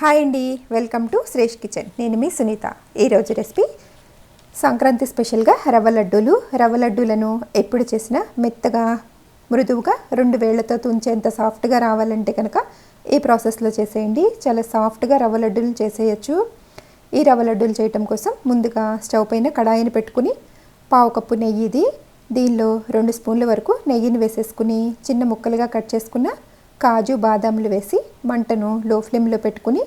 Hi అండి welcome to Shresh kitchen. నేను మీ సునీత. ఈరోజు రెసిపీ సంక్రాంతి స్పెషల్గా రవ్వ లడ్డూలు. రవ్వ లడ్డూలను ఎప్పుడు చేసినా మెత్తగా మృదువుగా రెండు వేళ్ళతో తుంచేంత సాఫ్ట్గా రావాలంటే కనుక ఈ ప్రాసెస్లో చేసేయండి. చాలా సాఫ్ట్గా రవ్వ లడ్డూలు చేసేయచ్చు. ఈ రవ్వ లడ్డూలు చేయటం కోసం ముందుగా స్టవ్ పైన కడాయిని పెట్టుకుని పావు కప్పు నెయ్యిది. దీనిలో రెండు స్పూన్ల వరకు నెయ్యిని వేసేసుకుని చిన్న ముక్కలుగా కట్ చేసుకున్న కాజు బాదాములు వేసి మంటను లో ఫ్లేమ్లో పెట్టుకుని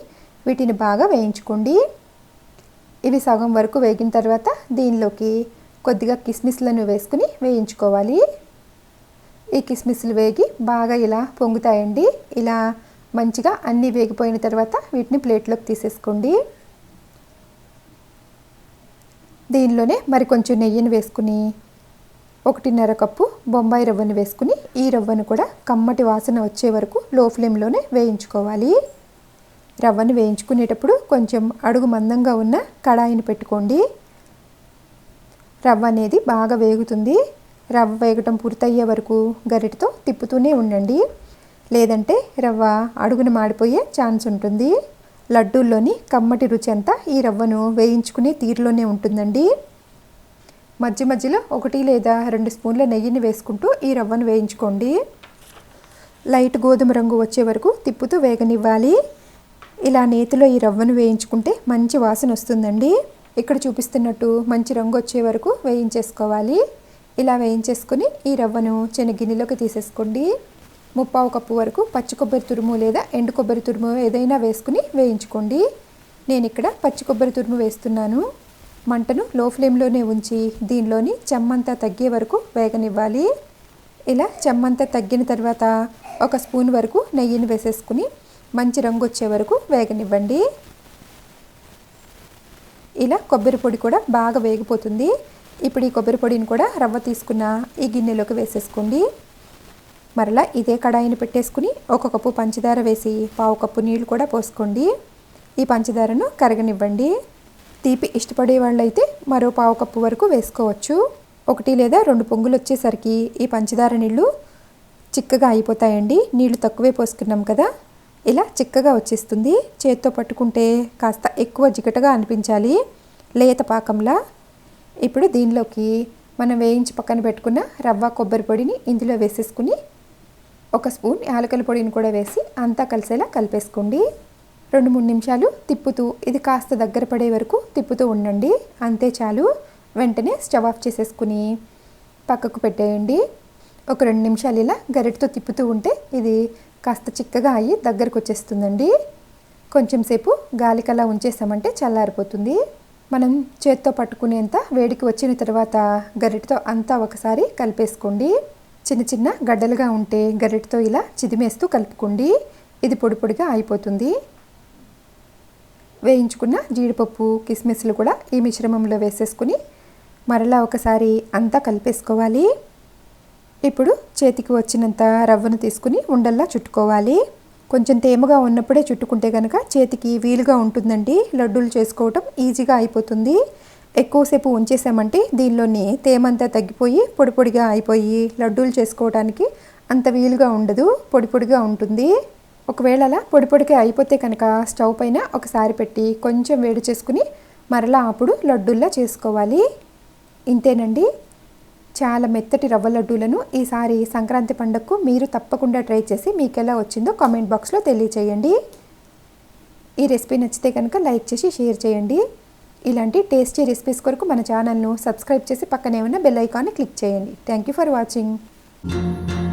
వీటిని బాగా వేయించుకోండి. ఇవి సగం వరకు వేగిన తర్వాత దీనిలోకి కొద్దిగా కిస్మిస్లను వేసుకుని వేయించుకోవాలి. ఈ కిస్మిస్లు వేగి బాగా ఇలా పొంగుతాయండి. ఇలా మంచిగా అన్నీ వేగిపోయిన తర్వాత వీటిని ప్లేట్లోకి తీసేసుకోండి. దీనిలోనే మరి కొంచెం నెయ్యిని వేసుకుని ఒకటిన్నర కప్పు బొంబాయి రవ్వను వేసుకుని ఈ రవ్వను కూడా కమ్మటి వాసన వచ్చే వరకు లో ఫ్లేమ్లోనే వేయించుకోవాలి. రవ్వను వేయించుకునేటప్పుడు కొంచెం అడుగు మందంగా ఉన్న కడాయిని పెట్టుకోండి. రవ్వ అనేది బాగా వేగుతుంది. రవ్వ వేగటం పూర్తయ్యే వరకు గరిటతో తిప్పుతూనే ఉండండి. లేదంటే రవ్వ అడుగున మాడిపోయే ఛాన్స్ ఉంటుంది. లడ్డూల్లోని కమ్మటి రుచి అంతా ఈ రవ్వను వేయించుకునే తీరులోనే ఉంటుందండి. మధ్య మధ్యలో ఒకటి లేదా రెండు స్పూన్ల నెయ్యిని వేసుకుంటూ ఈ రవ్వను వేయించుకోండి. లైట్ గోధుమ రంగు వచ్చే వరకు తిప్పుతూ వేగనివ్వాలి. ఇలా నేతిలో ఈ రవ్వను వేయించుకుంటే మంచి వాసన వస్తుందండి. ఇక్కడ చూపిస్తున్నట్టు మంచి రంగు వచ్చే వరకు వేయించేసుకోవాలి. ఇలా వేయించేసుకొని ఈ రవ్వను చిన్న గిన్నెలోకి తీసేసుకోండి. ముప్పావు కప్పు వరకు పచ్చి కొబ్బరి తురుము లేదా ఎండు కొబ్బరి తురుము ఏదైనా వేసుకుని వేయించుకోండి. నేను ఇక్కడ పచ్చి కొబ్బరి తురుము వేస్తున్నాను. మంటను లో ఫ్లేమ్లోనే ఉంచి దీనిలోని చెమ్మంతా తగ్గే వరకు వేగనివ్వాలి. ఇలా చెమ్మంతా తగ్గిన తర్వాత ఒక స్పూన్ వరకు నెయ్యిని వేసేసుకుని మంచి రంగు వచ్చే వరకు వేగనివ్వండి. ఇలా కొబ్బరి పొడి కూడా బాగా వేగిపోతుంది. ఇప్పుడు ఈ కొబ్బరి పొడిని కూడా రవ్వ తీసుకున్న ఈ గిన్నెలోకి వేసేసుకోండి. మరలా ఇదే కడాయిని పెట్టేసుకుని ఒక కప్పు పంచదార వేసి పావు కప్పు నీళ్ళు కూడా పోసుకోండి. ఈ పంచదారను కరగనివ్వండి. తీపి ఇష్టపడే వాళ్ళైతే మరో పావు కప్పు వరకు వేసుకోవచ్చు. ఒకటి లేదా రెండు పొంగులు వచ్చేసరికి ఈ పంచదార నీళ్ళు చిక్కగా అయిపోతాయండి. నీళ్ళు తక్కువే పోసుకున్నాం కదా. ఇలా చిక్కగా వచ్చేస్తుంది. చేత్తో పట్టుకుంటే కాస్త ఎక్కువ జిగటగా అనిపించాలి. లేత పాకంలా. ఇప్పుడు దీనిలోకి మనం వేయించి పక్కన పెట్టుకున్న రవ్వ కొబ్బరి పొడిని ఇందులో వేసేసుకుని ఒక స్పూన్ యాలకల పొడిని కూడా వేసి అంతా కలిసేలా కలిపేసుకోండి. రెండు మూడు నిమిషాలు తిప్పుతూ ఇది కాస్త దగ్గర పడే వరకు తిప్పుతూ ఉండండి. అంతే చాలు. వెంటనే స్టవ్ ఆఫ్ చేసేసుకుని పక్కకు పెట్టేయండి. ఒక రెండు నిమిషాలు ఇలా గరిటతో తిప్పుతూ ఉంటే ఇది కాస్త చిక్కగా అయ్యి దగ్గరకు వచ్చేస్తుందండి. కొంచెం సేపు గాలికలా ఉంచేసామంటే చల్లారిపోతుంది. మనం చేత్తో పట్టుకునేంత వేడికి వచ్చిన తర్వాత గరిటతో అంతా ఒకసారి కలిపేసుకోండి. చిన్న చిన్న గడ్డలుగా ఉంటే గరిటతో ఇలా చిదిమేస్తూ కలుపుకోండి. ఇది పొడి పొడిగా అయిపోతుంది. వేయించుకున్న జీడిపప్పు కిస్మిస్లు కూడా ఈ మిశ్రమంలో వేసేసుకుని మరలా ఒకసారి అంతా కలిపేసుకోవాలి. ఇప్పుడు చేతికి వచ్చినంత రవ్వను తీసుకుని ఉండల్లా చుట్టుకోవాలి. కొంచెం తేమగా ఉన్నప్పుడే చుట్టుకుంటే కనుక చేతికి వీలుగా ఉంటుందండి. లడ్డూలు చేసుకోవటం ఈజీగా అయిపోతుంది. ఎక్కువసేపు ఉంచేసామంటే దీనిలోని తేమంతా తగ్గిపోయి పొడి పొడిగా అయిపోయి లడ్డూలు చేసుకోవడానికి అంత వీలుగా ఉండదు పొడి పొడిగా ఉంటుంది. ఒకవేళ అలా పొడి పొడిగా అయిపోతే కనుక స్టవ్ పైన ఒకసారి పెట్టి కొంచెం వేడి చేసుకుని మరలా అప్పుడు లడ్డూల్లా చేసుకోవాలి. ఇంతేనండి. చాలా మెత్తటి రవ్వ లడ్డూలను ఈసారి సంక్రాంతి పండుగకు మీరు తప్పకుండా ట్రై చేసి మీకు ఎలా వచ్చిందో కామెంట్ బాక్స్లో తెలియచేయండి. ఈ రెసిపీ నచ్చితే కనుక లైక్ చేసి షేర్ చేయండి. ఇలాంటి టేస్టీ రెసిపీస్ కొరకు మన ఛానల్ను సబ్స్క్రైబ్ చేసి పక్కనే ఉన్న బెల్ ఐకాన్ని క్లిక్ చేయండి. Thank you for watching.